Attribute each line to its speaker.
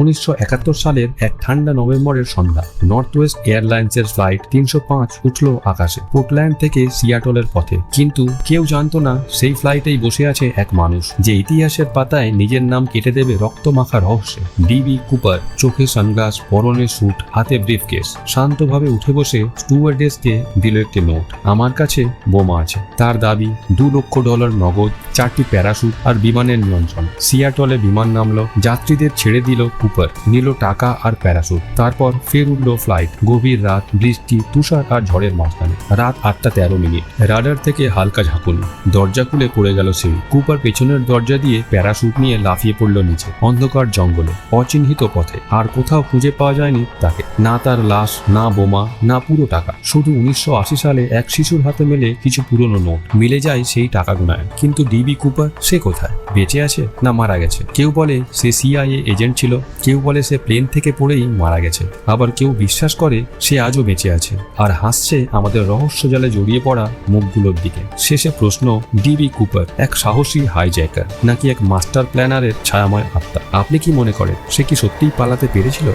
Speaker 1: উনিশশো একাত্তর সালের এক ঠান্ডা নভেম্বরের সন্ধ্যা নর্থ ওয়েস্ট এয়ারলাইন্সের ফ্লাইট তিনশো পাঁচ উঠল আকাশে। পোর্টল্যান্ড থেকে সিয়াটলের পথে। কিন্তু কেউ জানতো না, সেই ফ্লাইটেই বসে আছে এক মানুষ, যে ইতিহাসের পাতায় নিজের নাম কেটে দেবে রক্ত মাখা রহস্যে ডিবি কুপার, চোখে সানগ্লাস, পরনে স্যুট, হাতে ব্রিফকেস, শান্তভাবে উঠে বসে স্টুয়ার্ডেসকে দিল একটি নোট, আমার কাছে বোমা আছে। তার দাবি, দু লক্ষ ডলার নগদ, চারটি প্যারাশুট আর বিমানের নিয়ন্ত্রণ। সিয়াটলে বিমান নামলো, যাত্রীদের ছেড়ে দিল কুপার, নিল টাকা আর প্যারাসুট। তারপর ফের উঠল ফ্লাইট গভীর রাত, বৃষ্টি, তুষার আর ঝড়ের মাঝখানে। রাত আটটা তেরো মিনিট। রাডার থেকে হালকা ঝাঁকুনি। দরজা খুলে পড়ে গেল সিঁড়ি। কুপার পেছনের দরজা দিয়ে প্যারাশুট নিয়ে লাফিয়ে পড়ল নিচে, অন্ধকার জঙ্গলে, অচিহ্নিত পথে। আর কোথাও খুঁজে পাওয়া যায়নি তাকে। না তার লাশ, না বোমা, না পুরো টাকা। শুধু উনিশশো আশি সালে এক শিশুর হাতে মেলে কিছু পুরনো নোট। মিলে যায় সেই টাকা গুনায় কিন্তু ডিবি কুপার, সে কোথায়? বেঁচে আছে না মারা গেছে? কেউ বলে সে সিআইএ এজেন্ট ছিল। কেউ বলে সে প্লেন থেকে পড়েই মারা গেছে। আবার কেউ বিশ্বাস করে সে আজও বেঁচে আছে। আর হাসছে আমাদের রহস্য জালে জড়িয়ে পড়া মুখগুলোর দিকে। শেষে প্রশ্ন ডিবি কুপার, এক সাহসী হাইজ্যাকার, নাকি এক মাস্টার প্ল্যানারের ছায়াময় আত্মা? আপনি কি মনে করেন, সে কি সত্যিই পালাতে পেরেছিল?